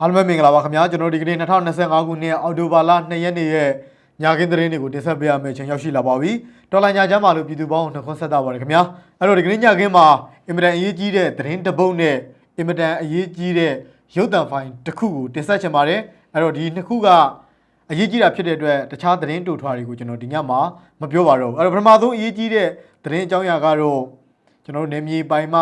အားလုံးပဲမင်္ဂလာပါခင်ဗျာကျွန်တော်ဒီကနေ့2025ခုနှစ်အောက်တိုဘာလ2ရက်နေ့ရဲ့ညခင်းသတင်းတွေကိုတင်ဆက်ပေးရမယ့်အချိန်ရောက်ရှိလာပါပြီတော်လိုင်းညချမ်းပါလို့ပြည်သူပေါင်းနှခွန်းဆက်တာပါတယ်ခင်ဗျာအဲ့တော့ဒီကနေ့ညခင်းမှာအင်မတန်အရေးကြီးတဲ့သတင်းတစ်ပုဒ်နဲ့အင်မတန်အရေးကြီးတဲ့ရုပ်သံဖိုင်တစ်ခုကိုတင်ဆက်ချင်ပါတယ်အဲ့တော့ဒီနှစ်ခုကအရေးကြီးတာဖြစ်တဲ့အတွက်တခြားသတင်းတူထွားတွေကိုကျွန်တော်ဒီညမှာမပြောပါတော့ဘူးအဲ့တော့ပထမဆုံးအရေးကြီးတဲ့သတင်းအကြောင်းအရာကတော့ကျွန်တော်တို့နေမြေပိုင်မှ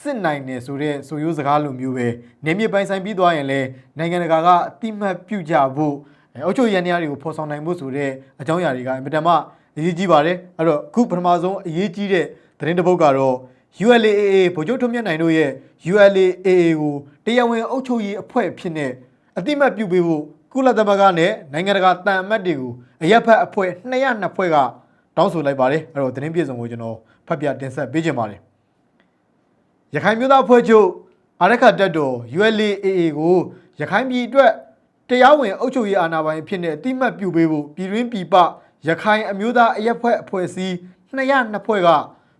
စစ်နိုင်တယ်ဆိုတဲ့ဆိုရိုးစကားလိုမျိုးပဲနေမြေပိုင်ဆိုင်ပြီးသွားရင်လည်းနိုင်ငံတကာကအတိမတ်ပြုကြဖို့အဲအုပ်ချုပ်ရန်နေရာတွေကိုဖော်ဆောင်နိုင်ဖို့ဆိုတဲ့အကြောင်းအရာတွေကအင်မတန်မှအရေးကြီးပါတယ်အဲ့တော့အခုပထမဆုံးအရေးကြီးတဲ့သတင်းတစ်ပုဒ်ကတော့ ULAA ဗိုလ်ချုပ်ထွန်းမြတ်နိုင်တို့ရဲ့ ULAA ကိုတရားဝင်အုပ်ချုပ်ရေးအဖွဲ့ဖြစ်နေအတိမတ်ပြုပေးဖို့ကုလသမဂ္ဂနဲ့နိုင်ငံတကာတန်အမတ်တွေကိုအရက်ဖက်အဖွဲ့202ဖွဲ့ကတောင်းဆိုလိုက်ပါတယ်အဲ့တော့သတင်းပြည့်စုံကိုကျွန်တော်ဖတ်ပြတင်ဆက်ပေးခြင်းပါတယ် ရခိုင်မျိုးသားအဖွဲ့ချုပ်အာရခတက်တော် ULAA ကိုရခိုင်ပြည်အတွက်တရားဝင်အုပ်ချုပ်ရေးအာဏာပိုင်အဖြစ်နဲ့အတိမတ်ပြုပေးဖို့ပြည်တွင်းပြည်ပရခိုင်အမျိုးသားအရက်ဖွဲ့အဖွဲ့အစည်း202ဖွဲ့က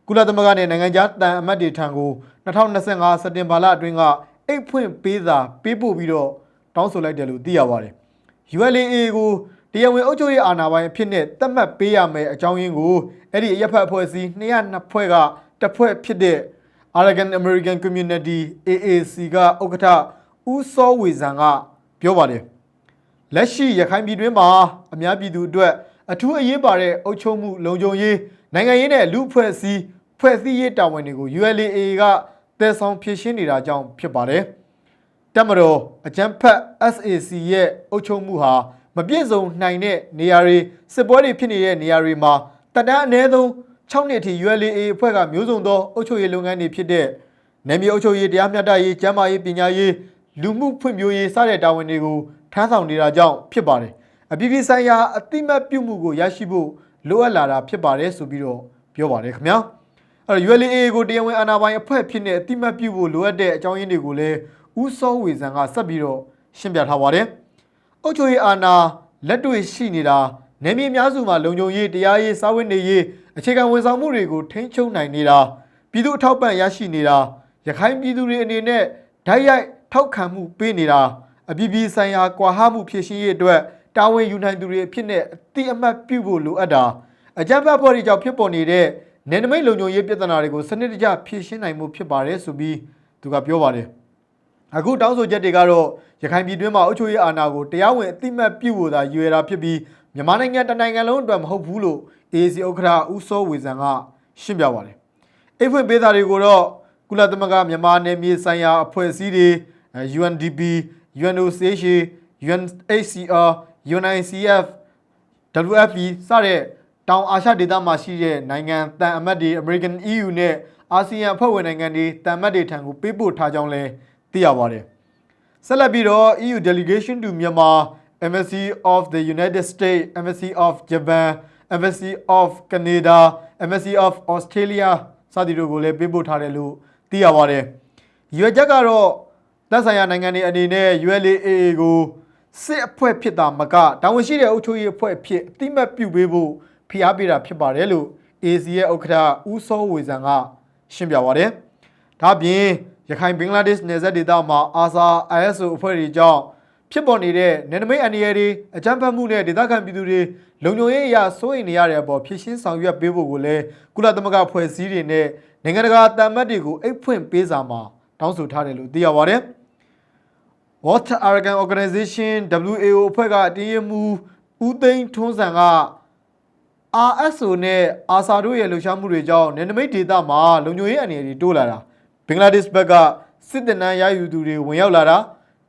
ကုလသမဂ္ဂနဲ့နိုင်ငံခြားတန်အမတ်တွေထံကို2025စက်တင်ဘာလအတွင်းကအိတ်ဖွင့်ပေးစာပေးပို့ပြီးတော့တောင်းဆိုလိုက်တယ်လို့သိရပါတယ်။ ULAA ကိုတရားဝင်အုပ်ချုပ်ရေးအာဏာပိုင်အဖြစ်နဲ့သတ်မှတ်ပေးရမယ်အကြောင်းရင်းကိုအဲ့ဒီအရက်ဖက်အဖွဲ့အစည်း202ဖွဲ့ကတစ်ဖွဲ့ဖြစ်တဲ့ Arakan American Community AAC ကဥက္ကဋ္ဌဦးစောဝေဇံကပြောပါတယ်လက်ရှိရခိုင်ပြည်တွင်းမှာအများပြည်သူအတွက်အထူးအရေးပါတဲ့အုပ်ချုပ်မှုလုံခြုံရေးနိုင်ငံရေးနဲ့လူအဖွဲ့အစည်းဖွဲ့စည်းရေးတာဝန်တွေကို ULAA ကတည်ဆောင်ဖြည့်ရှင်းနေတာကြောင့်ဖြစ်ပါတယ်တက်မတော်အကြံဖက် SAC ရဲ့အုပ်ချုပ်မှုဟာမပြည့်စုံနိုင်တဲ့နေရာတွေစစ်ပွဲတွေဖြစ်နေတဲ့နေရာတွေမှာတက်တန်းအနည်းဆုံး 6နှစ်အထိ ULAA အဖွဲ့ကမျိုးစုံသောအုပ်ချုပ်ရေးလုပ်ငန်းတွေဖြစ်တဲ့နယ်မြေအုပ်ချုပ်ရေးတရားမျှတရေးကျန်းမာရေးပညာရေးလူမှုဖွံ့ဖြိုးရေးစတဲ့တာဝန်တွေကိုထမ်းဆောင်နေတာကြောင့်ဖြစ်ပါတယ်အပြည်ပြည်ဆိုင်ရာအတိမတ်ပြုမှုကိုရရှိဖို့လိုအပ်လာတာဖြစ်ပါတယ်ဆိုပြီးတော့ပြောပါတယ်ခင်ဗျာအဲ့တော့ ULAA ကိုတရားဝင်အာဏာပိုင်အဖွဲ့ဖြစ်နေအတိမတ်ပြုဖို့လိုအပ်တဲ့အကြောင်းရင်းတွေကိုလည်းဦးစောဝေဇံကဆက်ပြီးတော့ရှင်းပြထားပါတယ်အုတ်ချိုရေးအာဏာလက်တွေ့ရှိနေတာနေမြေအများစုမှာလုံခြုံရေးတရားရေးစာဝတ်နေရေး အခြေခံဝန်ဆောင်မှုတွေကိုထိန်းချုပ်နိုင်နေတာပြည်သူအထောက်ပံ့ရရှိနေတာရခိုင်ပြည်သူတွေအနေနဲ့ဓာတ်ရိုက်ထောက်ခံမှုပေးနေတာအပြည်ပြည်ဆိုင်ရာကွာဟမှုဖြည့်ရှင်းရေးအတွက်တာဝန်ယူနိုင်သူတွေအဖြစ်နဲ့အတိအမှတ်ပြုဖို့လိုအပ်တာအကြမ်းဖက်ဖွဲ့တွေကြောင့်ဖြစ်ပေါ်နေတဲ့နယ်နိမိတ်လုံခြုံရေးပြဿနာတွေကိုစနစ်တကျဖြည့်ရှင်းနိုင်မှုဖြစ်ပါတယ်ဆိုပြီးသူကပြောပါတယ်အခုတောင်းဆိုချက်တွေကတော့ရခိုင်ပြည်တွင်းမှာအုပ်ချုပ်ရေးအာဏာကိုတရားဝင်အတိမတ်ပြုဖို့သာရည်ရွယ်တာဖြစ်ပြီး မြန်မာနိုင်ငံတစ်နိုင်ငံလုံးအတွက်မဟုတ်ဘူးလို့ AAC ဥက္ကဋ္ဌဦးစောဝေဇံကရှင်းပြပါတယ်။အိတ်ဖွင့်ပေးစာတွေကိုတော့ကုလသမဂ္ဂမြန်မာနယ်မြေဆိုင်ရာအဖွဲ့အစည်းတွေအဲ UNDP, UNOCHA, UNHCR, UNICEF WFP စတဲ့တောင်အာရှဒေသမှာရှိတဲ့နိုင်ငံတန်အမတ်တွေ American EU နဲ့အာဆီယံအဖွဲ့ဝင်နိုင်ငံတွေတန်အမတ်တွေထံကိုပေးပို့ထားကြောင်းလည်းသိရပါတယ်။ဆက်လက်ပြီးတော့ EU delegation to Myanmar, Embassy of the United States, Embassy of Japan, Embassy of Canada, Embassy of Australia စသည်တို့ကိုလည်းပေးပို့ထားတယ်လို့သိရပါတယ်။ရွေချက်ကတော့သက်ဆိုင်ရာနိုင်ငံတွေအနေနဲ့ ULAA ကိုစစ်အဖွဲ့ဖြစ်တာမကတာဝန်ရှိတဲ့အုပ်ချုပ်ရေးအဖွဲ့ဖြစ်အတိမတ်ပြုပေးဖို့ဖိအားပေးတာဖြစ်ပါတယ်လို့ AC ရဲ့ဥက္ကဋ္ဌဦးစောဝေဇံကရှင်းပြပါတယ်။ဒါ့အပြင်ရခိုင်ဘင်္ဂလားဒေ့ရှ်နယ်စပ်ဒေသမှာအာဆာ ISO အဖွဲ့တွေကြောင့် ဖြစ်ပေါ်နေတဲ့နယ်နိမိတ်အန္တရာယ်တွေအကြမ်းဖက်မှုနဲ့ဒေသခံပြည်သူတွေလုံခြုံရေးအရာစိုးရိမ်နေရတဲ့အပေါ်ဖြစ်ရှင်းဆောင်ရွက်ပေးဖို့ကိုလည်းကုလသမဂ္ဂဖွဲ့စည်းတွေနဲ့နိုင်ငံတကာတန်မတ်တွေကိုအိတ်ဖွင့်ပေးစာမှာတောင်းဆိုထားတယ်လို့သိရပါတယ်။ World Arakan Organization WAO အဖွဲ့ကအတည်ရမှုဦးသိန်းထွန်းဆန်က RSO နဲ့ ASA တို့ရဲ့လှုပ်ရှားမှုတွေကြောင့်နယ်နိမိတ်ဒေသမှာလုံခြုံရေးအနေအထားတိုးလာတာဘင်္ဂလားဒေ့ရှ်ဘက်ကစစ်တပ်နန်းရယူသူတွေဝင်ရောက်လာတာ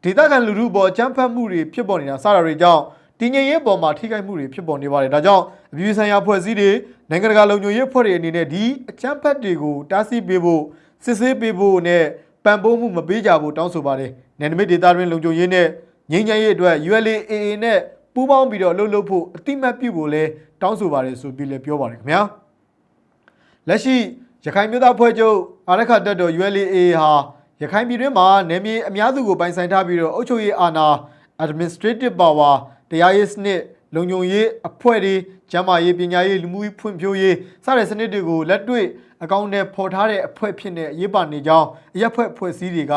ဒေသခံလူထုပေါ်အကြမ်းဖက်မှုတွေဖြစ်ပေါ်နေတာစတာတွေကြောင့်တည်ငြိမ်ရေးပေါ်မှာထိခိုက်မှုတွေဖြစ်ပေါ်နေပါတယ်ဒါကြောင့်အပြည်ပြည်ဆိုင်ရာဖွဲ့စည်းတွေနိုင်ငံတကာလုံခြုံရေးဖွဲ့တွေအနေနဲ့ဒီအကြမ်းဖက်တွေကိုတားဆီးပေးဖို့စစ်ဆေးပေးဖို့နဲ့ပံ့ပိုးမှုမပေးကြဘူးတောင်းဆိုပါတယ်နယ်နိမိတ်ဒေသတွင်လုံခြုံရေးနဲ့ငြိမ်းချမ်းရေးအတွက် ULAA နဲ့ပူးပေါင်းပြီးတော့လှုပ်လှုပ်ဖို့အတိမတ်ပြုဖို့လဲတောင်းဆိုပါတယ်ဆိုပြီးလဲပြောပါတယ်ခင်ဗျာလက်ရှိရခိုင်မျိုးသားဖွဲ့ချုပ်အာရခတက်တော် ULAA ဟာ ရခိုင်ပြည်တွင်းမှာနယ်မြေအများစုကိုပိုင်ဆိုင်ထားပြီးတော့အုပ်ချုပ်ရေးအာဏာ administrative power တရားရေးစနစ်လုံခြုံရေးအဖွဲ့တွေကျန်းမာရေးပညာရေးလူမှုရေးဖွံ့ဖြိုးရေးစတဲ့စနစ်တွေကိုလက်တွေ့အကောင့်နဲ့ဖော်ထားတဲ့အဖွဲ့ဖြစ်နေအရေးပါနေကြောင်းအရက်ဖွဲ့ဖွဲ့စည်းတွေက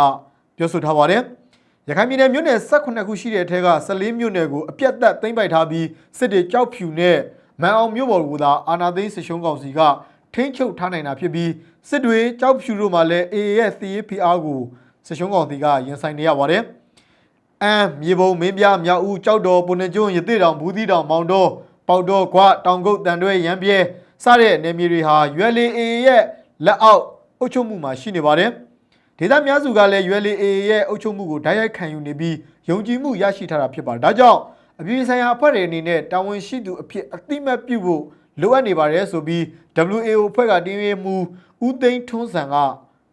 ပြောဆိုထားပါတယ်။ရခိုင်ပြည်နယ်မြို့နယ်18ခုရှိတဲ့အထက်က14မြို့နယ်ကိုအပြတ်သက်သိမ်းပိုက်ထားပြီးစစ်တွေကြောက်ဖြူနဲ့မန်အောင်မြို့ပေါ်ကိုသာအာနာသိန်းစစ်ရှုံးကောင်စီကထိန်းချုပ်ထားနိုင်တာဖြစ်ပြီး စစ်တွေကြောက်ဖြူတို့မှာလည်း AA ရဲ့စီရေးဖိအားကိုစစ်ရှုံးကောင်စီကရင်ဆိုင်နေရပါတယ်။အမ်မြေပုံမင်းပြမြောက်ဦးကြောက်တော်ပုန်နှကျွန်းရသေးတောင်ဘူးသီးတောင်မောင်တော်ပေါက်တော်ကွတောင်ကုတ်တန်တွဲရမ်းပြဲစတဲ့နေမြေတွေဟာ ULA ရဲ့လက်အောက်အုပ်ချုပ်မှုမှာရှိနေပါတယ်။ဒေသများစုကလည်း ULA ရဲ့အုပ်ချုပ်မှုကိုဓာတ်ရိုက်ခံယူနေပြီးယုံကြည်မှုရရှိထားတာဖြစ်ပါတယ်။ဒါကြောင့်အပြည်ပြည်ဆိုင်ရာအဖွဲ့တွေအနေနဲ့တာဝန်ရှိသူအဖြစ်အတိမတ်ပြုဖို့လိုအပ်နေပါတယ်ဆိုပြီး WAO အဖွဲ့ကတင်းရမှု ဦးသိန်းထွန်းစံက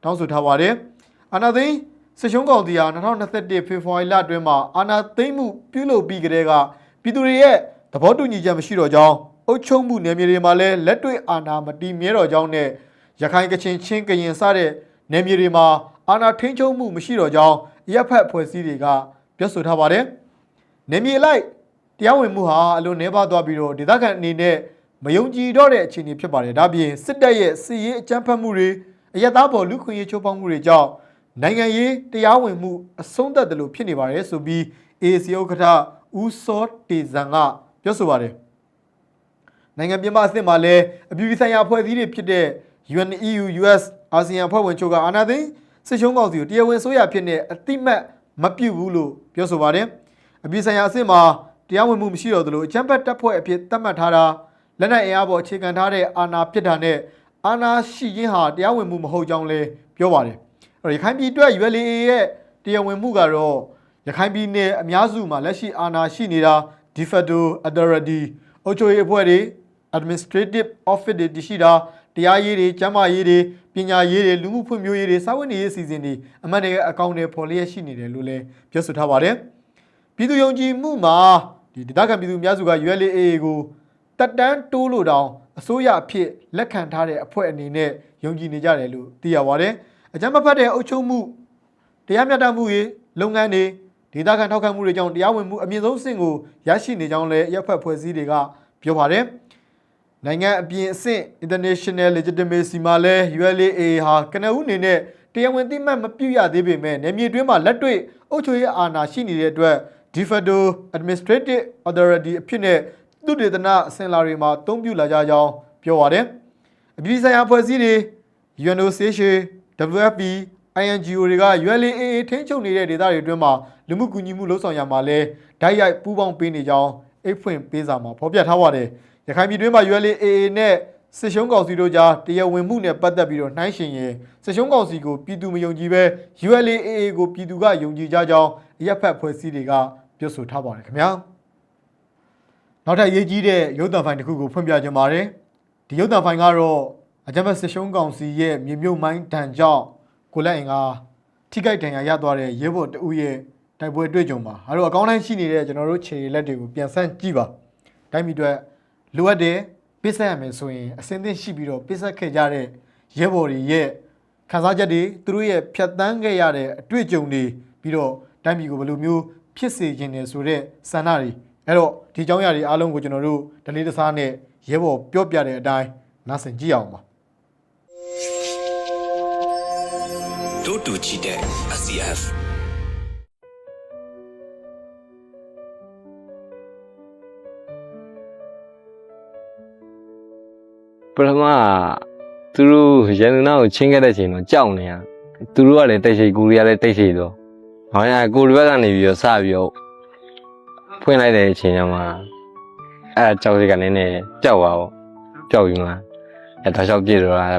တောင်းဆိုထားပါတယ်။အာနာသိန်းစစ်ရှုံးကောင်စီဟာ2021ဖေဖော်ဝါရီလအတွင်းမှာအာနာသိန်းမှုပြုလုပ်ပြီးကြတဲ့ကပြည်သူတွေရဲ့သဘောတူညီချက်မရှိတော့ကြောင်းအုပ်ချုပ်မှုနယ်မြေတွေမှာလည်းလက်တွေ့အာဏာမတည်မြဲတော့ကြောင်းနဲ့ရခိုင်ကချင်ချင်းကရင်စတဲ့နယ်မြေတွေမှာအာဏာထိန်းချုပ်မှုမရှိတော့ကြောင်းရပ်ဖက်ဖွဲ့စည်းတွေကပြောဆိုထားပါတယ်။နယ်မြေလိုက်တရားဝင်မှုဟာအလွန်နှဲပါသွားပြီးတော့ဒေသခံအနေနဲ့ မယုံကြည်တော့တဲ့အခြေအနေဖြစ်ပါတယ်။ဒါပြင်စစ်တပ်ရဲ့စီရေးအကြမ်းဖက်မှုတွေအယက်သားပေါ်လူခွင့်ရေးချိုးဖောက်မှုတွေကြောင့်နိုင်ငံရေးတရားဝင်မှုအဆုံးသတ်တယ်လို့ဖြစ်နေပါတယ်ဆိုပြီး AC ဥက္ကဋ္ဌဦးစောတေဇံကပြောဆိုပါတယ်။နိုင်ငံပြင်ပအဆင့်မှာလည်းအပြည်ပြည်ဆိုင်ရာအဖွဲ့အစည်းတွေဖြစ်တဲ့ UN EU US အာဆီယံအဖွဲ့ဝင်ချုပ်ကအာဏာသိမ်းစစ်ရှုံးကောင်စီကိုတရားဝင်ဆိုရဖြစ်နေအတိမတ်မပြုတ်ဘူးလို့ပြောဆိုပါတယ်။အပြည်ဆိုင်ရာအဆင့်မှာတရားဝင်မှုမရှိတော့သလိုအချမ်းဖတ်တပ်ဖွဲ့အဖြစ်သတ်မှတ်ထားတာ လက်နက်အင်အားပေါ်အခြေခံထားတဲ့အာဏာဖြစ်တာနဲ့အာဏာရှိခြင်းဟာတရားဝင်မှုမဟုတ်ကြောင်းလည်းပြောပါတယ်။အဲ့တော့ရခိုင်ပြည်အတွက် ULA ရဲ့တရားဝင်မှုကတော့ရခိုင်ပြည်နယ်အများစုမှာလက်ရှိအာဏာရှိနေတာ de facto authority အုပ်ချုပ်ရေးအဖွဲ့တွေ administrative office တွေတည်ရှိတာတရားရေးတွေကျန်းမာရေးတွေပညာရေးတွေလူမှုဖွံ့ဖြိုးရေးတွေစာဝန်ရေးအစီအစဉ်တွေအမှန်တကယ်အကောင့်တွေဖော်လျက်ရှိနေတယ်လို့လည်းပြောဆိုထားပါတယ်ပြည်သူယုံကြည်မှုမှာဒီဒေသခံပြည်သူအများစုက ULA ကို တက်တန်းတိုးလို့တောင်အစိုးရအဖြစ်လက်ခံထားတဲ့အဖွဲ့အနေနဲ့ယုံကြည်နေကြတယ်လို့သိရပါတယ်အကြမ်းမဖက်တဲ့အုပ်ချုပ်မှုတရားမျှတမှုရေးလုပ်ငန်းတွေဒေသခံထောက်ခံမှုတွေကြောင့်တရားဝင်မှုအမြင့်ဆုံးအဆင့်ကိုရရှိနေကြောင်းလည်းရပ်ဖက်ဖွဲ့စည်းတွေကပြောပါတယ်နိုင်ငံအပြင်အဆင့် international legitimacy မှာလဲ ULA ဟာကနဦးအနေနဲ့တရားဝင်သိမှတ်မပြုရသေးပေမဲ့နယ်မြေတွင်းမှာလက်တွေ့အုပ်ချုပ်ရေးအာဏာရှိနေတဲ့အတွက် de facto administrative authority အဖြစ်နဲ့ သူတေသနအစဉ်လာတွေမှာအသုံးပြုလာကြကြောင်းပြောပါတယ်။အပြည်ပြည်ဆိုင်ရာအဖွဲ့အစည်းတွေ UNOCHA WFP INGO တွေက ULA ထိန်းချုပ်နေတဲ့ဒေသတွေအတွင်းမှာလူမှုကူညီမှုလှုပ်ဆောင်ရမှာလဲဓာတ်ရိုက်ပူးပေါင်းပေးနေကြောင်းအိတ်ဖွင့်ပေးစာမှာဖော်ပြထားပါတယ်။ရခိုင်ပြည်တွင်းမှာ ULA နဲ့စစ်ရှုံးကောင်စီတို့ကြားတရားဝင်မှုနဲ့ပတ်သက်ပြီးတော့နှိုင်းယှဉ်ရင်စစ်ရှုံးကောင်စီကိုပြည်သူမယုံကြည်ပဲ ULA ကိုပြည်သူကယုံကြည်ကြကြောင်းအရက်ဖက်ဖွဲ့စည်းတွေကပြောဆိုထားပါတယ်ခင်ဗျာ။ နောက်ထပ်အရေးကြီးတဲ့ရုပ်သံဖိုင်တစ်ခုကိုဖွင့်ပြခြင်းပါတယ်။ဒီရုပ်သံဖိုင်ကတော့အကြမ်းဖက်စစ်ရှုံးကောင်စီရဲ့မြေမြုပ်မိုင်းတန်ကြောင့်ကိုလက်အင်ကထိခိုက်ဒဏ်ရာရသွားတဲ့ရဲဘော်တဦးရဲ့တိုက်ပွဲတွေ့ကြုံပါအဲ့တော့အကောင်းတိုင်းရှိနေတဲ့ကျွန်တော်တို့ခြေလက်တွေကိုပြန်ဆန်းကြည့်ပါတိုင်းပြည်အတွက်လိုအပ်တယ်ပစ်ဆက်ရမယ်ဆိုရင်အစင်းသင့်ရှိပြီးတော့ပစ်ဆက်ခဲ့ကြတဲ့ရဲဘော်တွေရဲ့ခံစားချက်တွေသူတို့ရဲ့ဖြတ်တန်းခဲ့ရတဲ့အတွေ့အကြုံတွေပြီးတော့တိုင်းပြည်ကိုဘယ်လိုမျိုးဖြစ်စေခြင်းလဲဆိုတဲ့စန္ဒတွေ အဲ့တော့ဒီအကြောင်းအရာတွေအားလုံးကိုကျွန်တော်တို့ဒလေးတစားနဲ့ရဲဘော်ပြောပြတဲ့အတိုင်းနားဆင်ကြည့်အောင်ပါတို့တူချီတဲ့ SCF ပထမကသူတို့ရန်သူနာကိုချင်းခဲ့တဲ့ချိန်တော့ကြောက်နေရသူတို့ကလည်းတိတ်ရှိကိုရီးယားလည်းတိတ်ရှိတော့ဟောင်းရကိုရီးယားကနေပြီးတော့စပြီးတော့ ဖွင့်လိုက်တဲ့အချိန်ကျမှအဲကြောက်စိတ်ကနည်းနည်းကြောက်သွားပေါ့ကြောက်ပြီးမှအဲတော့ကြောက်ပြည့်တော့အဲ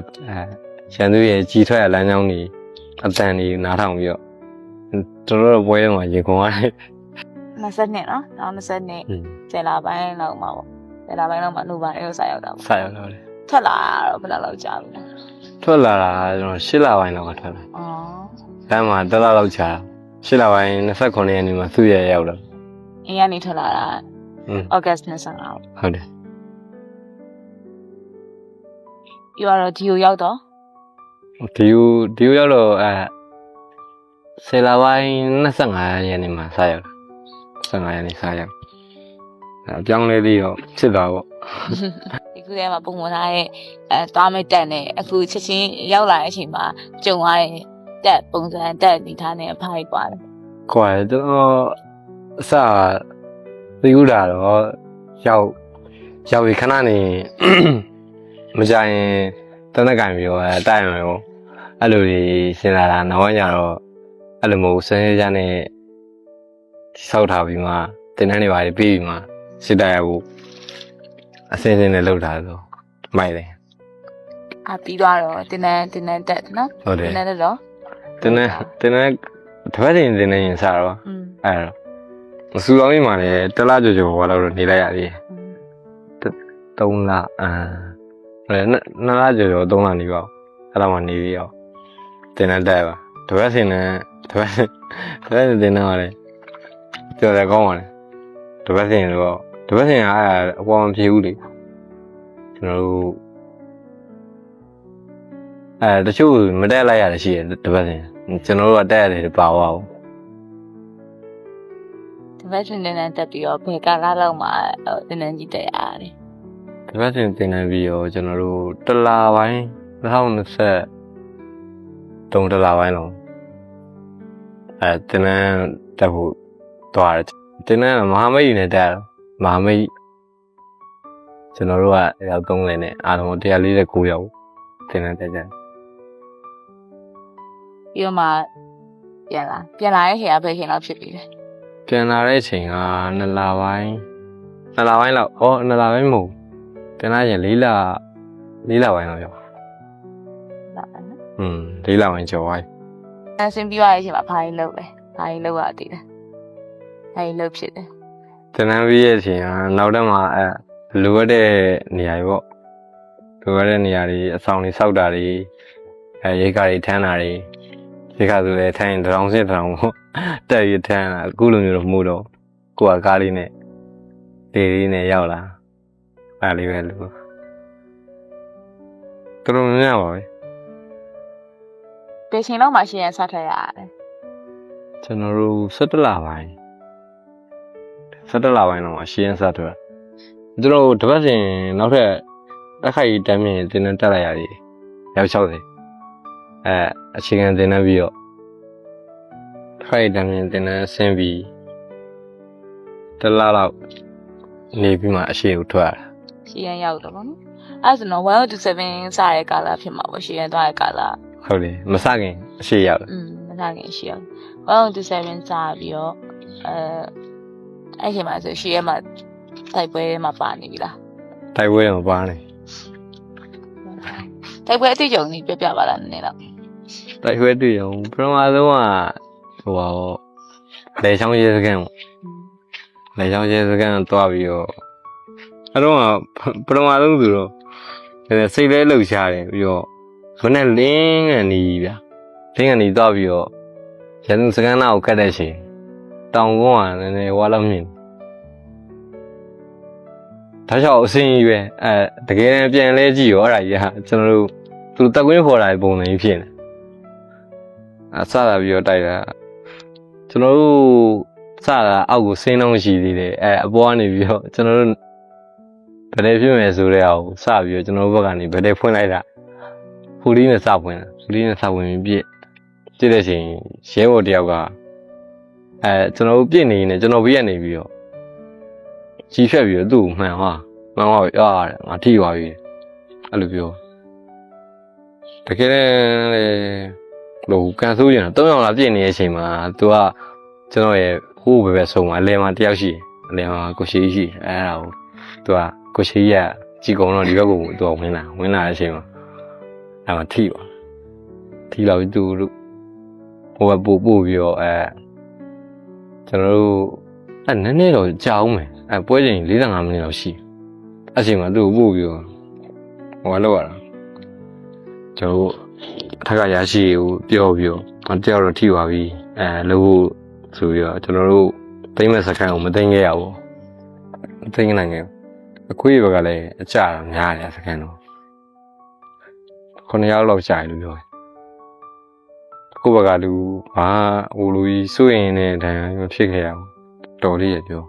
ရန်သူရဲ့ကြီးထွက်ရလမ်းကြောင်းကြီးအတန်ကြီးနားထောင်ပြီးတော့တော်တော်ပွဲတော့ရေခွန်ရတယ်20နှစ်နော်နောက်20နှစ်อืมကျေလာပိုင်းလောက်မှာပေါ့ကျေလာပိုင်းလောက်မှာနှုတ်ပါအေးကိုဆက်ရောက်တာပေါ့ဆက်ရောက်တော့တယ်ထွက်လာတော့ဘယ်လောက်လောက်ကြာပြီလဲထွက်လာတာကျွန်တော်၈လပိုင်းလောက်ကထွက်လာအော်လမ်းမှာတစ်လလောက်ကြာ၈လပိုင်း29ရက်နေ့မှာသူ့ရဲ့ရောက်တော့ အင်းကနေထွက်လာတာဩဂတ်စ်25ဟုတ်တယ်ပြောတော့ဒီကိုရောက်တော့ဒီကိုဒီကိုရောက်တော့အဲဆယ်လပိုင်း25ရက်နေ့မှာစရောက်တာ25ရက်နေ့စရောက်အပြောင်းလဲလေးတော့ဖြစ်သွားပေါ့ဒီခုထဲမှာပုံဝင်ထားတဲ့အဲသွားမဲ့တက်နဲ့အခုချက်ချင်းရောက်လာတဲ့အချိန်မှာကြုံရတဲ့တက်ပုံစံတက်နေထားတဲ့အဖိုက်ပါတယ်ကွာတော့ အစသိဥတာတော့ရောက်ရောက်ပြီးခဏနေမကြရင်တနက်ကင်ပြီးတော့အဲတိုက်ရမယ်ပေါ့အဲ့လိုကြီးစဉ်းစားတာနောက်ပိုင်းကျတော့အဲ့လိုမဟုတ်စနေကြနဲ့စောက်ထားပြီးမှတင်တန်းတွေပါပြီးပြီးမှစစ်တိုက်ရဖို့အစင်းစင်းနဲ့လှုပ်ထားဆိုမိုက်တယ်အာပြီးသွားတော့တင်းတန်းတင်းတန်းတက်တယ်နော်ဟုတ်တယ်တင်းတန်းတက်တော့တင်းတန်းတင်းတန်းတစ်ဖက်တင်တင်းတန်းရင်စားတော့อืมအဲ့တော့ မစူအောင်ကြီးမှလည်းတစ်လားကြော်ကြော်ဘာလို့နေလိုက်ရသေးတယ်อืม3လအာအဲ့နှစ်လကျော်ကျော်3လနေပါအဲ့တော့မှနေပြီးတော့တင်တဲ့တက်ပါတပတ်စင်နဲ့တပတ်တပတ်စင်တင်နေပါလေကျော်တယ်ကောင်းပါလေတပတ်စင်တော့တပတ်စင်ကအဲ့အပေါ်မဖြစ်ဘူးလေကျွန်တော်တို့အဲတချို့မတက်လိုက်ရတယ်ရှိတယ်တပတ်စင်ကျွန်တော်တို့ကတက်ရတယ်ပါဝါဘူး ဒီဘက်တင်းတန်းတက်ပြီးတော့ဘယ်ကာလာလောက်မှာတင်းတန်းကြီးတက်ရတယ်တပတ်စင်တင်နေပြီးတော့ကျွန်တော်တို့တလာပိုင်း2020တုံးတလာပိုင်းလုံးအဲတင်နေတက်ဖို့သွားတယ်တင်နေမဟာမိတ်နဲ့တက်တယ်မဟာမိတ်ကျွန်တော်တို့ကရောက်30နဲ့အားလုံး149ရောက်တင်နေတက်ကြတယ်ပြီးတော့မှပြန်လာပြန်လာရဲ့ခေကဘယ်ခေလောက်ဖြစ်ပြီလဲ ပြန်လာတဲ့အချိန်က2လပိုင်း2လပိုင်းလောက်ဩ2လပိုင်းမဟုတ်ပြန်လာရင်4လ4လပိုင်းလောက်ရောက်လာတယ်နော်อืม4လပိုင်းကျော်သွားပြီအဆင်ပြီးသွားရဲ့အချိန်မှာဘာကြီးလုပ်လဲဘာကြီးလုပ်ရသေးလဲဘာကြီးလုပ်ဖြစ်တယ်တနန်းပြီးရဲ့အချိန်ကနောက်တော့မှအဲလိုရတဲ့နေရာတွေပေါ့လိုရတဲ့နေရာတွေအဆောင်တွေစောက်တာတွေအဲရိတ်ခါတွေထမ်းတာတွေရိတ်ခါဆိုလည်းထိုင်းတရောင်စစ်တရောင်ပေါ့ တက်ရထမ်းတာအခုလိုမျိုးတော့မဟုတ်တော့ကိုယ်ကကားလေးနဲ့လေလေးနဲ့ရောက်လာအဲလေးပဲလို့တော်တော်များများပါပဲဘယ်ချိန်လောက်မှရှင်းရစထက်ရတယ်ကျွန်တော်တို့17လပိုင်း17လပိုင်းတော့မှရှင်းစထွက်ကျွန်တော်တို့တစ်ပတ်စဉ်နောက်ထပ်တက်ခိုက်တမ်းမြင်တင်နေတက်လိုက်ရတယ်ရောက်60အဲအခြေခံတင်နေပြီးတော့ တက်ခိုက်တမ်းမြင်တင်နေဆင်းပြီးတစ်လလောက်နေပြီးမှအရှိကိုထွက်ရတာရှင်းရရောက်တော့ဗောနော်အဲ့ဒါဆိုတော့1027စတဲ့ကာလာဖြစ်မှာပေါ့ရှင်းရသွားတဲ့ကာလာဟုတ်တယ်မစခင်အရှိရောက်တယ်อืมမထားခင်ရှင်းအောင်1027စပြီးတော့အဲအဲ့ချိန်မှာဆိုရှင်းရမှာတိုက်ပွဲမှာပါနေပြီလားတိုက်ပွဲတော့မပါနဲ့တိုက်ပွဲအတိအကျုံကြီးပြပြပါလားနည်းနည်းတော့တိုက်ပွဲတွေ့ရုံပထမဆုံးက ဟိုပါတော့လေချောင်းရဲစကန်ပေါ့လေချောင်းရဲစကန်သွားပြီးတော့အဲ့တော့ကပထမဆုံးဆိုတော့ဒါစိတ်လဲလှုပ်ရှားတယ်ပြီးတော့မနဲ့လင်းကနေဗျာလင်းကနေသွားပြီးတော့ရန်သူစကန်နာကိုကတ်တဲ့ချိန်တောင်ကုန်းကလည်းနည်းနည်းဝါလောက်မြင်ဒါကြောင့်အစင်းကြီးပဲအဲတကယ်တမ်းပြန်လဲကြည့်ရောအဲ့ဒါကြီးကကျွန်တော်တို့သူတက်ကွင်းဖော်တာပုံစံကြီးဖြစ်နေအစလာပြီးတော့တိုက်တာ ကျွန်တော်တို့စတာအောက်ကိုဆင်းတော့ရှိသေးတယ်အဲအပေါ်ကနေပြီးတော့ကျွန်တော်တို့ဗလဲဖြစ်မယ်ဆိုတဲ့အောင်စပြီးတော့ကျွန်တော်တို့ဘက်ကနေဗလဲဖွင့်လိုက်တာဖူလီနဲ့စဖွင့်တာဖူလီနဲ့စဖွင့်ပြီးပြည့်ပြည့်တဲ့ချိန်ရဲဘော်တယောက်ကအဲကျွန်တော်တို့ပြည့်နေနေကျွန်တော်ဘေးကနေပြီးတော့ကြီးဖြတ်ပြီးတော့သူ့ကိုမှန်သွားမှန်သွားပြီအာငါထိသွားပြီအဲ့လိုပြောတကယ်လည်း ဟိုကန်ဆိုးရင်တော့၃ယောက်လာပြည့်နေတဲ့အချိန်မှာ तू ကကျွန်တော်ရဲ့ဟိုးပဲပဲဆုံးမှာအလဲမှာတယောက်ရှိတယ်အလဲမှာကိုရှိရှိအဲ့ဒါကိုသူကကိုရှိရကြည်ကုံတော့ဒီဘက်ကိုသူကဝင်လာဝင်လာတဲ့အချိန်မှာအဲ့မှာထိပါထိလာပြီးသူတို့ဟိုကပို့ပို့ပြီးတော့အဲကျွန်တော်တို့အဲ့နည်းနည်းတော့ကြာအောင်မယ်အဲပွဲချိန်45မိနစ်လောက်ရှိအဲ့ချိန်မှာသူ့ကိုပို့ပြီးတော့ဟိုကလောက်ရတာကျွန်တော်တို့ အထက်ကရရှိကိုပြောပြီးတော့တယောက်တော့ထိပါပြီအဲလို့ဆိုပြီးတော့ကျွန်တော်တို့သိမ့်မဲ့စကန်ကိုမသိမ်းခဲ့ရဘူးမသိမ်းနိုင်ခဲ့ဘူးအခွေးဘက်ကလည်းအကြတော့များတယ်စကန်တော့ခုနှစ်ယောက်လောက်ကြာတယ်လို့ပြောတယ်ကိုယ့်ဘက်ကလူဘာဟိုလူကြီးစိုးရင်နဲ့တန်မဖြစ်ခဲ့ရဘူးတော်လေးရပြော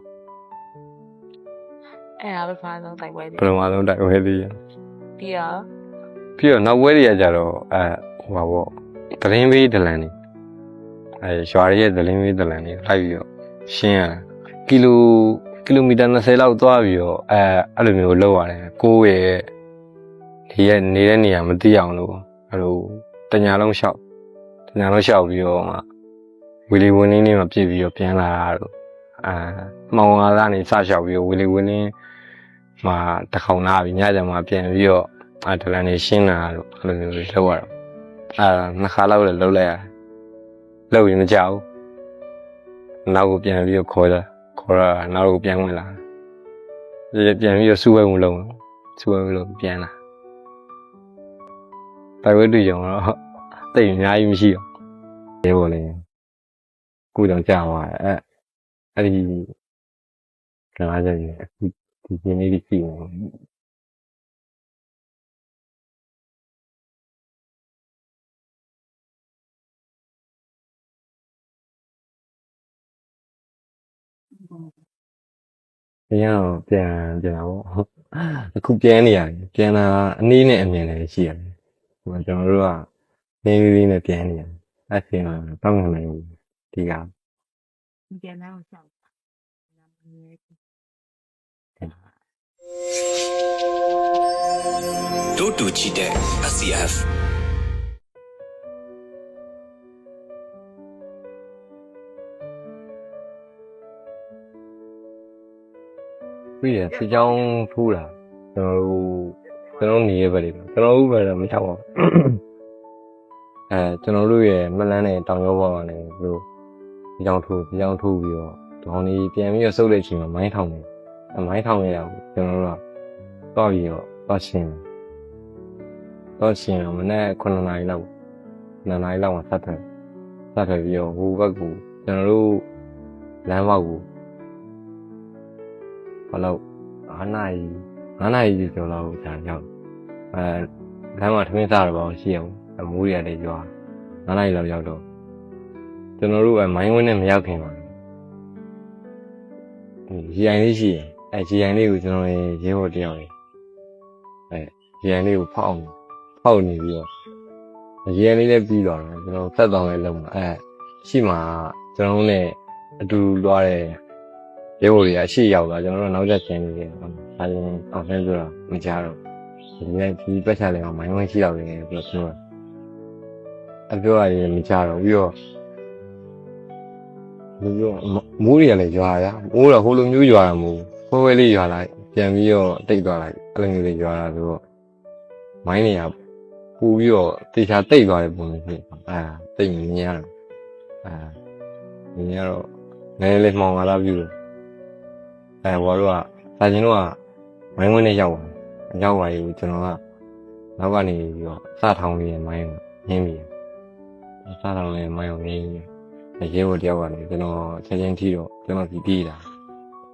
အဲ့ဒါပဲဖားဆုံးတိုက်ပွဲပထမဆုံးတိုက်ဝဲလေးရပြီးတော့ ပြီးတော့နောက်ပွဲတွေကကြတော့အဲဟိုပါပေါ့တရင်ဘေးဒလန်နေအဲရွာရဲ့သလင်းဝေးသလန်လေးလိုက်ပြီးတော့ရှင်းရတာကီလိုကီလိုမီတာ20လောက်သွားပြီးတော့အဲအဲ့လိုမျိုးလောက်ရတယ်ကိုယ့်ရဲ့ဒီရဲ့နေတဲ့နေရာမသိအောင်လို့အဲ့လိုတညာလုံးလျှောက်တညာလုံးလျှောက်ပြီးတော့မှဝီလီဝင်းလင်းလေးမှာပြည့်ပြီးတော့ပြန်လာတာတော့အာမောင်လာကနေစလျှောက်ပြီးတော့ဝီလီဝင်းလင်းမှာတစ်ခေါင်လာပြီးညကြမှာပြန်ပြီးတော့ အဲဒလန်နေရှင်းလာတော့အဲ့လိုမျိုးလေးလောက်ရတော့အာနှစ်ခါလောက်လည်းလောက်လိုက်ရတယ်လောက်ရင်မကြောက်ဘူးနောက်ကိုပြန်ပြီးတော့ခေါ်တာခေါ်တာနောက်ကိုပြန်ဝင်လာပြန်ပြန်ပြီးတော့စူဝဲဝင်လုံးစူဝဲဝင်လုံးပြန်လာတိုက်ဝဲတူကြအောင်တော့တိတ်အများကြီးမရှိတော့ရဲပေါ်လေကိုကြောင့်ကြာသွားတယ်အဲ့အဲ့ဒီကလာကြရင်အခုဒီပြင်းလေး ပြန်တော့ပြန်ပြန်တာပေါ့အခုပြန်နေရတယ်ပြန်တာအနည်းနဲ့အမြင်လည်းရှိရတယ်ဟိုကျွန်တော်တို့ကနေလေးလေးနဲ့ပြန်နေရတယ်အဲ့ဒီတော့တောင်းနေဘူးဒီကပြန်လာအောင်ရှောက်တို့တူကြည့်တဲ့ SCF ပြီးရစကြောင်းထိုးတာကျွန်တော်တို့ကျွန်တော်နေရပဲလေကျွန်တော်တို့ပဲတော့မချောက်ပါဘူးအဲကျွန်တော်တို့ရဲ့မလန်းတဲ့တောင်ရောဘောကနေဘလို့ဒီကြောင်ထိုးဒီကြောင်ထိုးပြီးတော့ဒီကောင်လေးပြန်ပြီးတော့စုပ်တဲ့အချိန်မှာမိုင်းထောင်တယ်အဲမိုင်းထောင်ရတာကိုကျွန်တော်တို့ကတော့ပြီးတော့တော့ရှင်းတယ်တော့ရှင်းတော့မနေ့9နာရီလောက်9နာရီလောက်မှာဆက်ထွက်ဆက်ထွက်ပြီးတော့ဟိုဘက်ကိုကျွန်တော်တို့လမ်းဘောက်ကို ဘာလို့9နာရီ9နာရီကျော်လောက်ကြာရောက်အဲလမ်းမှာထမင်းစားတော့ဘာလို့ရှိအောင်အမိုးရတဲ့ရွာ9နာရီလောက်ရောက်တော့ကျွန်တော်တို့အဲမိုင်းဝင်းနဲ့မရောက်ခင်ပါရေအိုင်လေးရှိတယ်အဲရေအိုင်လေးကိုကျွန်တော်ရဲဘော်တယောက်လေးအဲရေအိုင်လေးကိုဖောက်အောင်ဖောက်နေပြီးတော့ရေအိုင်လေးလည်းပြီးတော့တယ်ကျွန်တော်ဆက်တောင်းလေးလုံးမှာအဲရှိမှာကျွန်တော်နဲ့အတူလွားတဲ့ ရဲဘော်တွေကအရှိရောက်လာကျွန်တော်တို့နောက်ကျဆင်းနေတယ်အဲရင်အောင်ဆင်းဆိုတော့မကြတော့ဒီနေ့ဒီပတ်ချလေးမှာမိုင်းဝင်းရှိတော့တယ်ပြီးတော့ကျွန်တော်အပြောရရင်မကြတော့ပြီးတော့လူပြောမိုးတွေကလည်းရွာရမိုးတော့ဟိုလိုမျိုးရွာတာမဟုတ်ဘူးဖွဲဖွဲလေးရွာလိုက်ပြန်ပြီးတော့တိတ်သွားလိုက်အဲ့လိုမျိုးလေးရွာတာဆိုတော့မိုင်းတွေကပူပြီးတော့တေချာတိတ်သွားတဲ့ပုံစံဖြစ်အာတိတ်မြင်ရတော့အာမြင်ရတော့နည်းနည်းလေးမှောင်လာတာပြုလို့ အဲဘောတို့ကစာချင်းတို့ကမိုင်းဝင်းနဲ့ရောက်သွားရောက်သွားပြီကျွန်တော်ကနောက်ကနေပြီးတော့စထောင်းလေးရဲ့မိုင်းကိုညင်းပြီးစထောင်းလေးရဲ့မိုင်းကိုညင်းပြီးရဲဘော်တယောက်ကနေကျွန်တော်ချက်ချင်းထိတော့ကျွန်တော်ဒီပြေးတာ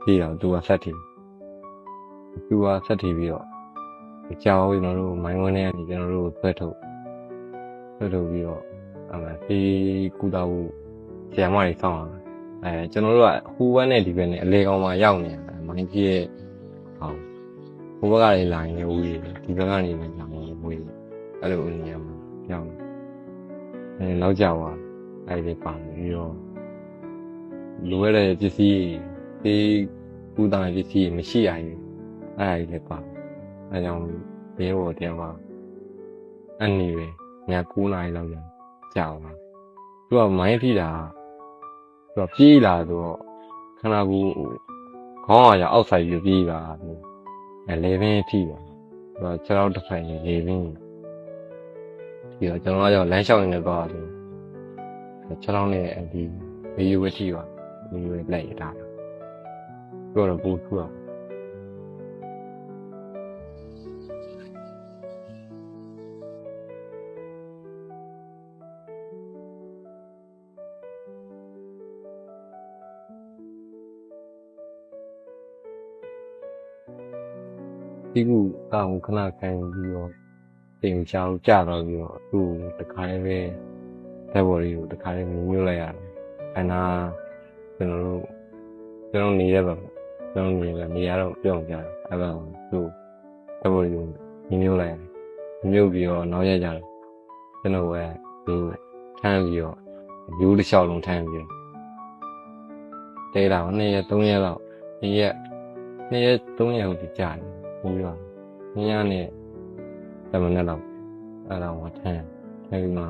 ပြေးတော့သူကဆက်ထီသူကဆက်ထီပြီးတော့ကြောက်ကျွန်တော်တို့မိုင်းဝင်းထဲကနေကျွန်တော်တို့ဆွဲထုတ်ဆွဲထုတ်ပြီးတော့အမှဒီကူတာဘူးဆရာမတွေစောင့်အောင် အဲကျွန်တော်တို့ကဟူဝမ်းနဲ့ဒီဘက်နဲ့အလေကောင်မှာရောက်နေတာမိုင်းကြီးရဲ့ဟောဟိုဘက်ကလည်းလာရင်လည်းဝေးတယ်ဒီဘက်ကနေလည်းလာရင်လည်းဝေးတယ်အဲ့လိုအနေနဲ့မှာရောက်နေအဲနောက်ကြပါအဲ့ဒီပါပြီးတော့လိုရတဲ့ပစ္စည်းဒီကုသပစ္စည်းမရှိရရင်အဲ့ဒါကြီးလည်းပါအဲကြောင့်ဘေးဘော်တရားမှာအနေပဲည9နာရီလောက်ကြာကြာပါသူကမိုင်းထိတာ သူကပြေးလာတော့ခဏကူခေါင်းကရအောက်ဆိုင်ပြီးပြေးလာအဲလေဘင်းထိပါသူကကျွန်တော်တစ်ဖက်နေလေဘင်းဒီတော့ကျွန်တော်ကကြောင့်လမ်းလျှောက်နေတော့တယ်ခြေထောက်နဲ့ဒီဘေးရွက်ထိပါဘေးရွက်လက်ရတာပြောတော့ပူထူအော င်ဒီကူတောင်ခဏခံပြီးတော့တင်ချောင်းကြတော့ပြီးတော့သူ့တခါလေးပဲလက်ဘော်လေးကိုတခါလေးမြင်မြုပ်လိုက်ရတယ်။အဲနာကျွန်တော်တို့ကျွန်တော်နေတဲ့ဘက်ပေါ့ကျွန်တော်နေရနေရတော့ပြောင်းကြတယ်။အဲဘက်ကိုသူ့လက်ဘော်လေးကိုမြင်မြုပ်လိုက်ရတယ်။မြင်မြုပ်ပြီးတော့နောက်ရကြတယ်။ကျွန်တော်ကသူထမ်းပြီးတော့ယူတစ်လျှောက်လုံးထမ်းပြီးတော့တဲလာ2ရက်3ရက်လောက်2ရက်2ရက်3ရက်ဟုတ်ဒီကြာတယ် ပြီးတော့ညညနဲ့တမနဲ့တော့အဲ့တော့မထမ်းထမ်းပြီးမှ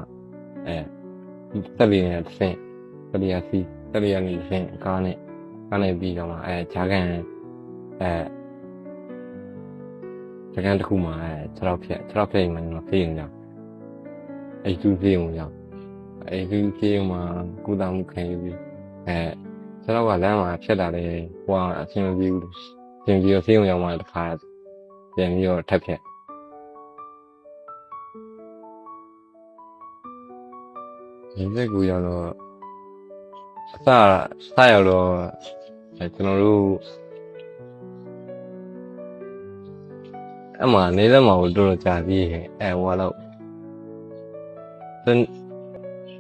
အဲတက်လီနဲ့တစ်ဆင့်တက်လီယာစီတက်လီယာနေတစ်ဆင့်ကားနဲ့ကားနဲ့ပြီးတော့မှအဲဂျာကန်အဲဂျာကန်တစ်ခုမှအဲ6ရောက်ဖြက်6ရောက်ဖြက်မှကျွန်တော်ဖေးရင်ကြောင့်အဲ့သူဖေးရင်ကြောင့်အဲ့သူဖေးရင်မှာကုသမှုခံယူပြီးအဲကျွန်တော်ကလမ်းမှာဖြတ်တာလေဟိုအဆင်မပြေဘူးအဆင်ပြေတော့ဖေးရင်ရောက်မှတစ်ခါ ပြန်ပြီးတော့ထပ်ဖြက်ဒီစက်ကူရောက်တော့အစစရောက်တော့အဲကျွန်တော်တို့အမှနေတဲ့မှာကိုတော်တော်ကြာပြီးရဲ့အဲဟိုကတော့တန်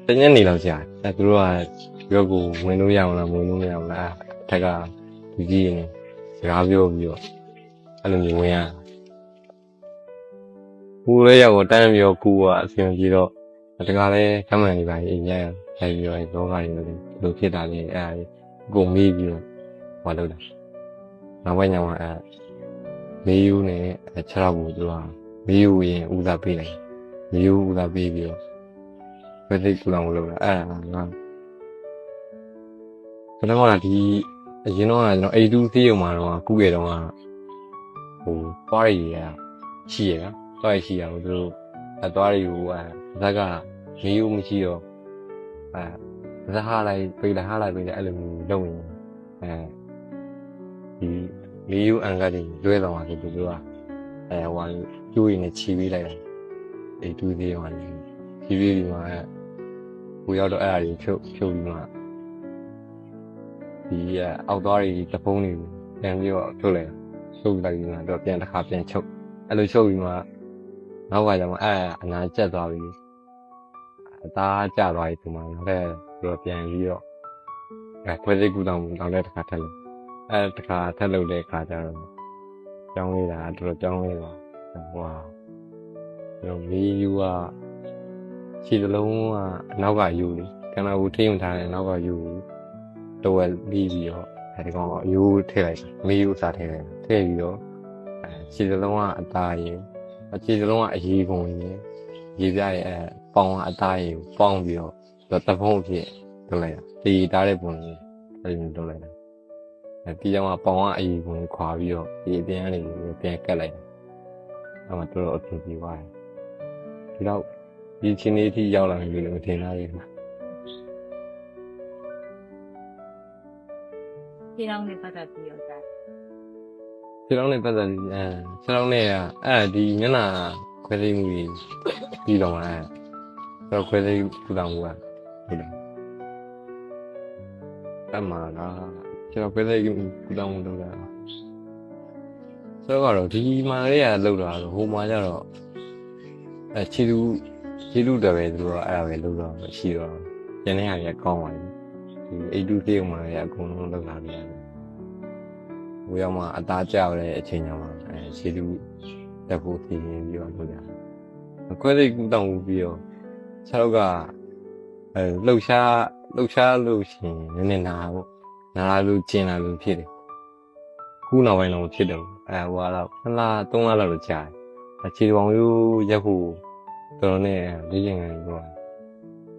တညနေလောက်ကြာအဲသူတို့ကဒီဘက်ကိုဝင်လို့ရအောင်လားဝင်လို့မရအောင်လားအထက်ကဒီကြီးနေစကားပြောပြီးတော့အဲ့လိုမျိုးဝင်ရ ကူလဲရောက်တော့တန်းပြီးတော့ကူကအဆင်ပြေတော့တကယ်လဲကမ်းမှန်နေပါရင်ညရထိုင်ပြီးတော့လောကကြီးလို့ဘလို့ဖြစ်တာလဲအဲအကုန်မေးပြီးတော့ဟောလို့တာနောက်ပိုင်းညမှာအဲမေယူနဲ့အဲခြေထောက်ကိုသူကမေယူရင်ဥစားပေးလိုက်မေယူဥစားပေးပြီးတော့ဘယ်သိကူလောင်လို့လဲအဲ့ဒါငါဘယ်တော့မှဒီအရင်တော့ကကျွန်တော်82သေးရုံမှာတော့ကုခဲ့တော့ကဟိုသွားရည်ရရှိရနော် သွားရည်ရှိရဟိုသူတို့အသွားရည်ကိုအဲဇက်ကမေယူမရှိတော့အဲဇက်ဟာလိုက်ပေးလိုက်ဟာလိုက်ပေးလိုက်အဲ့လိုမျိုးလုပ်ရင်အဲဒီလီယူအန်ကတွေလွဲတော့မှာဆိုသူတို့ကအဲဟိုကျိုးရည်နဲ့ခြီးပေးလိုက်တာအေးတူးသေးအောင်ခြီးပေးပြီးမှအဲဟိုရောက်တော့အဲ့အရာတွေဖြုတ်ဖြုတ်ပြီးမှဒီအောက်သွားတွေတဖုံးတွေပြန်ပြီးတော့ထုတ်လိုက်ချုပ်လိုက်ပြီးမှတော့ပြန်တစ်ခါပြန်ချုပ်အဲ့လိုချုပ်ပြီးမှ နောက်ကကျမှအဲအနာကျက်သွားပြီအသားကျသွားပြီဒီမှာနောက်တဲ့သူတော့ပြန်ပြီးတော့အဲခွဲစိတ်ကူတောင်းတောင်းတဲ့တစ်ခါထက်လို့အဲတခါထက်လုပ်တဲ့အခါကျတော့ကြောင်းလေးတာတော်တော်ကြောင်းလေးပါဟွာကျွန်တော်မီးယူကခြေစလုံးကအနောက်ကယူလေကနာဘူးထိမ့်ထားတဲ့နောက်ကယူတော့ဝယ်ပြီးပြီးတော့အဲဒီကောင်ကယူထည့်လိုက်မီးယူစားထည့်လိုက်ထည့်ပြီးတော့အဲခြေစလုံးကအသားရ ည်ခြေစလုံးကအရေးကုန်ရည်ရေပြရဲ့အဲပေါင်းကအသားရည်ကိုပေါင်းပြီးတော့တဖုံးအဖြစ်လုပ်လိုက်တာတည်တားတဲ့ပုံလေးအဲဒီလိုလုပ်လိုက်တာအဲဒီကြောင်ကပေါင်ကအီကိုခွာပြီးတော့ဒီအပြင်ကနေပြန်ကတ်လိုက်တယ်။အဲ့မှာတော်တော်အဆင်ပြေသွားတယ်။ဒီတော့ဒီချင်းလေးအထိရောက်လာပြီလို့ထင်တာလေဒီတော့နေပတ်သက်ပြီးတော့ဒါ။ ခြေထောက်နဲ့ပတ်သက်ပြီးအဲခြေထောက်နဲ့ကအဲ့ဒီမျက်နှာခွဲသိမ်းမှုကြီးပြီးတော့မှအဲတော့ခွဲသိမ်းပူတောင်မှုကဟုတ်တယ်။အဲ့မှာကခြေထောက်ခွဲသိမ်းပူတောင်မှုလုပ်တာဆိုတော့ဒီမှာလေးကလောက်တာတော့ဟိုမှာကျတော့အဲခြေသူခြေလူတယ်ပဲသူတို့ကအဲ့ဒါပဲလောက်တော့ရှိတော့ကျန်တဲ့ဟာတွေကကောင်းပါလေဒီအိတ်တူသေးအောင်မှာလည်းအကုန်လုံးလောက်လာပြီ ဟိုရောက်မှအသားကြောက်တဲ့အချိန်ကြောင့်အဲခြေလူတက်ဖို့တည်နေပြီးတော့လုပ်ကြတယ်ခွဲစိတ်ကူတောင်းပြီးတော့ခြေတော့ကအဲလှုပ်ရှားလှုပ်ရှားလို့ရှိရင်နည်းနည်းနာပေါ့နာလာလို့ကျင်လာလို့ဖြစ်တယ်ခုနောက်ပိုင်းတော့ဖြစ်တယ်အဲဟိုကတော့နှစ်လသုံးလလောက်တော့ကြာတယ်အခြေတော်ရိုးရက်ဖို့တော်တော်နဲ့လေ့ကျင့်ခံပြီးတော့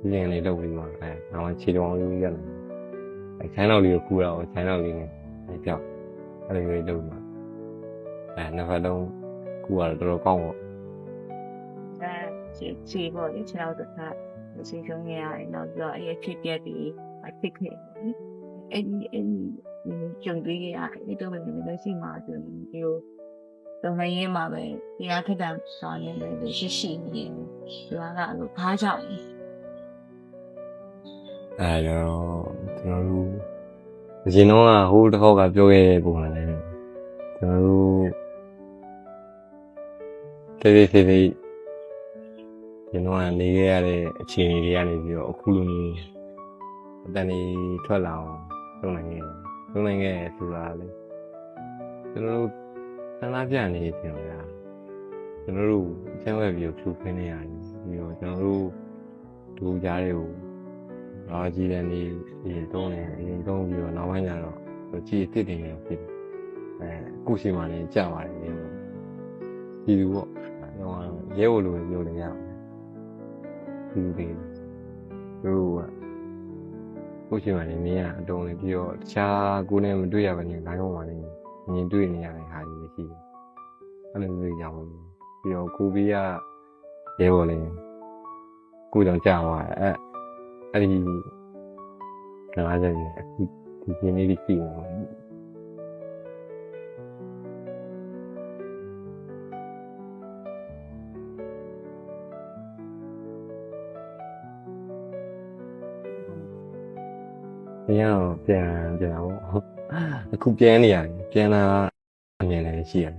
လေ့ကျင့်နေလုပ်ပြီးမှအဲနောက်အခြေတော်ရိုးရက်လာအဲချိုင်းတော်လေးကိုကူတာကိုချိုင်းတော်လေးနဲ့အဲကြောက် အဲ့လိုမျိုးလုပ်ပြီးမှအဲနှစ်ဖက်လုံးကူရတော့တော်တော်ကောင်းပေါ့အဲခြေခြေပေါ့လေခြေတော့ကမစီချုံရရင်တော့ပြီးတော့အဲ့ဖြစ်ပြက်ပြီးအဖြစ်ခဲ့ပေါ့လေအဲ့ဒီအဲ့ဒီကြုံတွေ့ရအဲ့တော့လည်းလည်းရှိမှဆိုဒီလိုတော့မရင်မှာပဲတရားထက်တန်ဆောင်နေတယ်ရှိရှိနေတယ်ဒီကအဲ့လိုဘာကြောင့်လဲအဲတော့ကျွန်တော်တို့ အရင်တော့ကဟိုတစ်ခေါက်ကပြောခဲ့တဲ့ပုံစံနဲ့ကျွန်တော်တို့တေးသေးသေးသေးကျွန်တော်ကနေခဲ့ရတဲ့အခြေအနေတွေကနေပြီးတော့အခုလိုမျိုးအတန်ကြီးထွက်လာအောင်လုပ်နိုင်ခဲ့တယ်လုပ်နိုင်ခဲ့ဆိုတာလေကျွန်တော်တို့ဆန္ဒပြနေပြင်လာကျွန်တော်တို့အချမ်းဝက်ပြီးဖြူခင်းနေရတယ်ပြီးတော့ကျွန်တော်တို့ဒူကြားတွေကို တော့ကြည်တယ်နေဒီတုံးနေဒီတုံးပြီးတော့နောက်ပိုင်းကျတော့ကြည်တစ်တင်နေဖြစ်တယ်အဲကုရှိမှလည်းကြာပါတယ်ဒီလိုဒီလိုပေါ့တော့ရဲဝလိုပြောနေရဒီဒီတို့ကကုရှိမှလည်းမင်းကအတုံးလေးပြီးတော့တခြားကိုယ်နဲ့မတွေ့ရဘဲနဲ့လိုင်းပေါ်မှာလည်းမြင်တွေ့နေရတဲ့ဟာကြီးရှိတယ်အဲ့လိုမျိုးကြောင့်ပြီးတော့ကိုဘေးကရဲဘော်လေးကိုကြောင့်ကြာသွားတယ်အဲ အဲ့ဒီကားကြရင်အခုဒီပြင်းလေးကြီးရှိနေတယ်ပြန်တော့ပြန်ပြန်တော့အခုပြန်နေရတယ်ပြန်လာအမြင်လည်းရှိရတယ်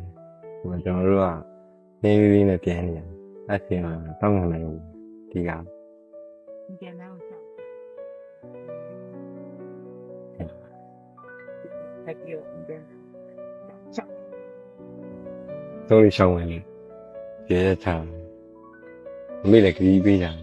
ဒီမှာကျွန်တော်တို့ကနေလေးလေးနဲ့ပြန်နေရတယ်အဲ့ဒီမှာတောင်းနိုင်ဘူးဒီကပြန်လာ အောင်ဆောက်တက်ပြီးတော့ပြန်ဆောက်သုံးလေးရှောင်းဝင်လေရဲချာအမေလည်းခရီးပေးကြတယ်